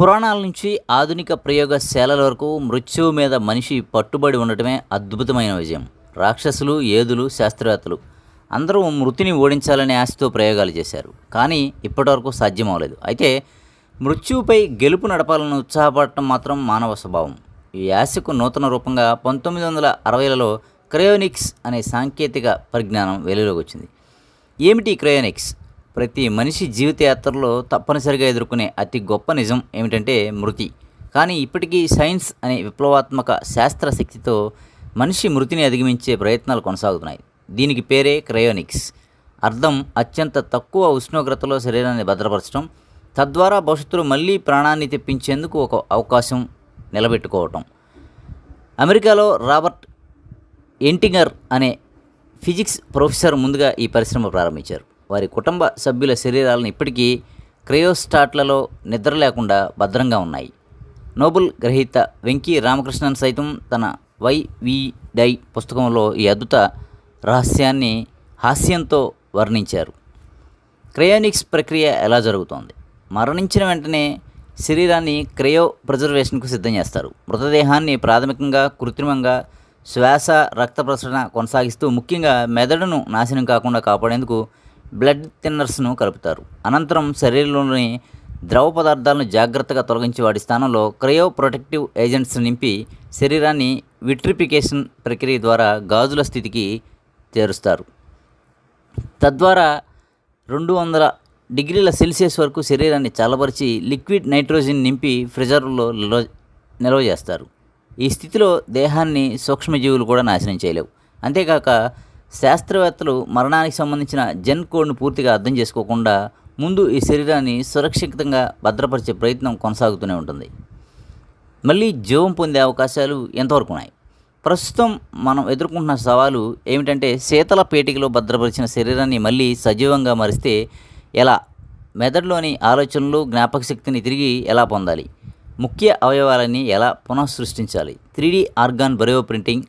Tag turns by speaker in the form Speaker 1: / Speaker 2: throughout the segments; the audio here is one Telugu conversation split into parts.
Speaker 1: పురాణాల నుంచి ఆధునిక ప్రయోగశాలల వరకు మృత్యువు మీద మనిషి పట్టుబడి ఉండటమే అద్భుతమైన విజయం. రాక్షసులు ఏదులు శాస్త్రవేత్తలు అందరూ మృతిని ఓడించాలనే ఆశతో ప్రయోగాలు చేశారు. కానీ ఇప్పటివరకు సాధ్యం అవ్వలేదు అయితే మృత్యువుపై గెలుపు నడపాలని ఉత్సాహపడటం మాత్రం మానవ స్వభావం. ఈ ఆశకు నూతన రూపంగా పంతొమ్మిది వందల అరవైలలో క్రయోనిక్స్ అనే సాంకేతిక పరిజ్ఞానం వెలుగులోకి వచ్చింది. ఏమిటి క్రయోనిక్స్? ప్రతి మనిషి జీవితయాత్రలో తప్పనిసరిగా ఎదుర్కొనే అతి గొప్ప నిజం ఏమిటంటే మృతి. కానీ ఇప్పటికీ సైన్స్ అనే విప్లవాత్మక శాస్త్ర శక్తితో మనిషి మృతిని అధిగమించే ప్రయత్నాలు కొనసాగుతున్నాయి. దీనికి పేరే క్రయోనిక్స్. అర్థం అత్యంత తక్కువ ఉష్ణోగ్రతలో శరీరాన్ని భద్రపరచడం తద్వారా భవిష్యత్తులో మళ్ళీ ప్రాణాన్ని తెప్పించేందుకు ఒక అవకాశం నిలబెట్టుకోవటం. అమెరికాలో రాబర్ట్ ఎంటింగర్ అనే ఫిజిక్స్ ప్రొఫెసర్ ముందుగా ఈ పరిశ్రమ ప్రారంభించారు. వారి కుటుంబ సభ్యుల శరీరాలను ఇప్పటికీ క్రయోస్టాట్లలో నిద్ర లేకుండా భద్రంగా ఉన్నాయి. నోబెల్ గ్రహీత వెంకీ రామకృష్ణన్ సైతం తన వైవి డై పుస్తకంలో ఈ అద్భుత రహస్యాన్ని హాస్యంతో వర్ణించారు. క్రయోనిక్స్ ప్రక్రియ ఎలా జరుగుతోంది? మరణించిన వెంటనే శరీరాన్ని క్రయో ప్రిజర్వేషన్కు సిద్ధం చేస్తారు. మృతదేహాన్ని ప్రాథమికంగా కృత్రిమంగా శ్వాస రక్త ప్రసరణ కొనసాగిస్తూ ముఖ్యంగా మెదడును నాశనం కాకుండా కాపాడేందుకు బ్లడ్ థిన్నర్స్ను కలుపుతారు. అనంతరం శరీరంలోని ద్రవ పదార్థాలను జాగ్రత్తగా తొలగించి వాటి స్థానంలో క్రయో ప్రొటెక్టివ్ ఏజెంట్స్ నింపి శరీరాన్ని విట్రిఫికేషన్ ప్రక్రియ ద్వారా గాజుల స్థితికి చేరుస్తారు. తద్వారా రెండు వందల డిగ్రీల సెల్సియస్ వరకు శరీరాన్ని చల్లబరిచి లిక్విడ్ నైట్రోజన్ నింపి ఫ్రిజర్లో నిల్వ నిల్వ చేస్తారు. ఈ స్థితిలో దేహాన్ని సూక్ష్మజీవులు కూడా నాశనం చేయలేవు. అంతేకాక శాస్త్రవేత్తలు మరణానికి సంబంధించిన జెన్ కోడ్ను పూర్తిగా అర్థం చేసుకోకుండా ముందు ఈ శరీరాన్ని సురక్షితంగా భద్రపరిచే ప్రయత్నం కొనసాగుతూనే ఉంటుంది. మళ్ళీ జీవం పొందే అవకాశాలు ఎంతవరకు ఉన్నాయి? ప్రస్తుతం మనం ఎదుర్కొంటున్న సవాలు ఏమిటంటే శీతల పేటికలో భద్రపరిచిన శరీరాన్ని మళ్ళీ సజీవంగా మరిస్తే ఎలా? మెదడులోని ఆలోచనలు జ్ఞాపక శక్తిని తిరిగి ఎలా పొందాలి? ముఖ్య అవయవాలని ఎలా పునఃసృష్టించాలి? Three D organ bio printing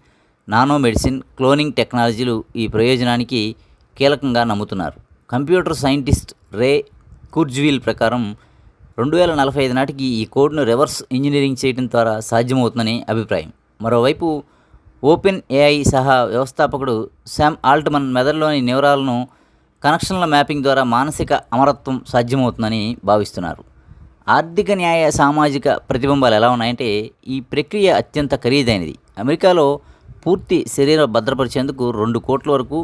Speaker 1: nano medicine cloning టెక్నాలజీలు ఈ ప్రయోజనానికి కీలకంగా నమ్ముతున్నారు. కంప్యూటర్ సైంటిస్ట్ రే కుర్జ్వీల్ ప్రకారం రెండు వేల నలభై ఐదు నాటికి ఈ కోడ్ను రివర్స్ ఇంజనీరింగ్ చేయడం ద్వారా సాధ్యమవుతుందని అభిప్రాయం. మరోవైపు ఓపెన్ ఏఐ సహా వ్యవస్థాపకుడు శామ్ ఆల్ట్మన్ మెదడులోని నివరాలను కనెక్షన్ల మ్యాపింగ్ ద్వారా మానసిక అమరత్వం సాధ్యమవుతుందని భావిస్తున్నారు. ఆర్థిక న్యాయ సామాజిక ప్రతిబింబాలు ఎలా ఉన్నాయంటే ఈ ప్రక్రియ అత్యంత ఖరీదైనది. అమెరికాలో పూర్తి శరీరం భద్రపరిచేందుకు రెండు కోట్ల వరకు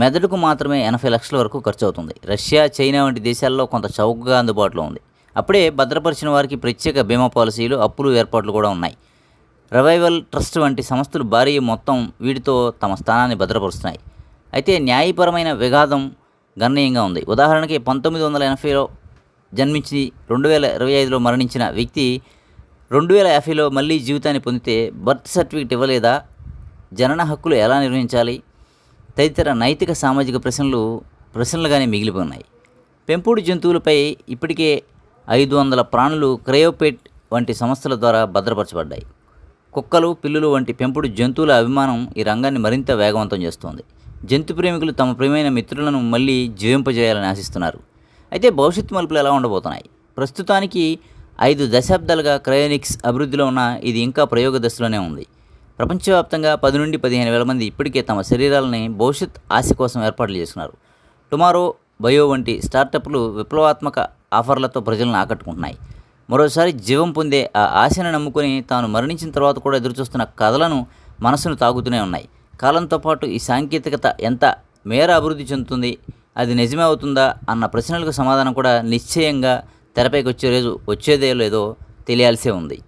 Speaker 1: మెదడుకు మాత్రమే ఎనభై లక్షల వరకు ఖర్చు అవుతుంది రష్యా చైనా వంటి దేశాల్లో కొంత చౌకగా అందుబాటులో ఉంది. అప్పుడే భద్రపరిచిన వారికి ప్రత్యేక బీమా పాలసీలు అప్పులు ఏర్పాట్లు కూడా ఉన్నాయి. రివైవల్ ట్రస్ట్ వంటి సంస్థలు భారీ మొత్తం వీటితో తమ స్థానాన్ని భద్రపరుస్తున్నాయి. అయితే న్యాయపరమైన విఘాతం గణనీయంగా ఉంది. ఉదాహరణకి పంతొమ్మిది వందల ఎనభైలో జన్మించి రెండు వేల ఇరవై ఐదులో మరణించిన వ్యక్తి రెండు వేల యాభైలో మళ్ళీ జీవితాన్ని పొందితే బర్త్ సర్టిఫికేట్ ఇవ్వలేదా? జనన హక్కులు ఎలా నిర్వహించాలి? తదితర నైతిక సామాజిక ప్రశ్నలు ప్రశ్నలుగానే మిగిలిపోయినాయి పెంపుడు జంతువులపై ఇప్పటికే ఐదు వందల ప్రాణులు క్రయోపేట్ వంటి సంస్థల ద్వారా భద్రపరచబడ్డాయి. కుక్కలు పిల్లులు వంటి పెంపుడు జంతువుల అభిమానం ఈ రంగాన్ని మరింత వేగవంతం చేస్తోంది. జంతు ప్రేమికులు తమ ప్రియమైన మిత్రులను మళ్ళీ జీవింపజేయాలని ఆశిస్తున్నారు. అయితే భవిష్యత్తు మలుపులు ఎలా ఉండబోతున్నాయి? ప్రస్తుతానికి ఐదు దశాబ్దాలుగా క్రయోనిక్స్ అభివృద్ధిలో ఉన్న ఇది ఇంకా ప్రయోగ దశలోనే ఉంది. ప్రపంచవ్యాప్తంగా పది నుండి పదిహేను వేల మంది ఇప్పటికే తమ శరీరాలని భవిష్యత్ ఆశ కోసం ఏర్పాట్లు చేసుకున్నారు టుమారో బయో వంటి స్టార్టప్లు విప్లవాత్మక ఆఫర్లతో ప్రజలను ఆకట్టుకుంటున్నాయి. మరోసారి జీవం పొందే ఆ ఆశను నమ్ముకొని తాను మరణించిన తర్వాత కూడా ఎదురుచూస్తున్న కథలను మనసును తాగుతూనే ఉన్నాయి. కాలంతో పాటు ఈ సాంకేతికత ఎంత మేర అభివృద్ధి చెందుతుంది అది నిజమే అవుతుందా అన్న ప్రశ్నలకు సమాధానం కూడా నిశ్చయంగా తెరపైకి వచ్చే రోజు వచ్చేదే లేదో తెలియాల్సే ఉంది.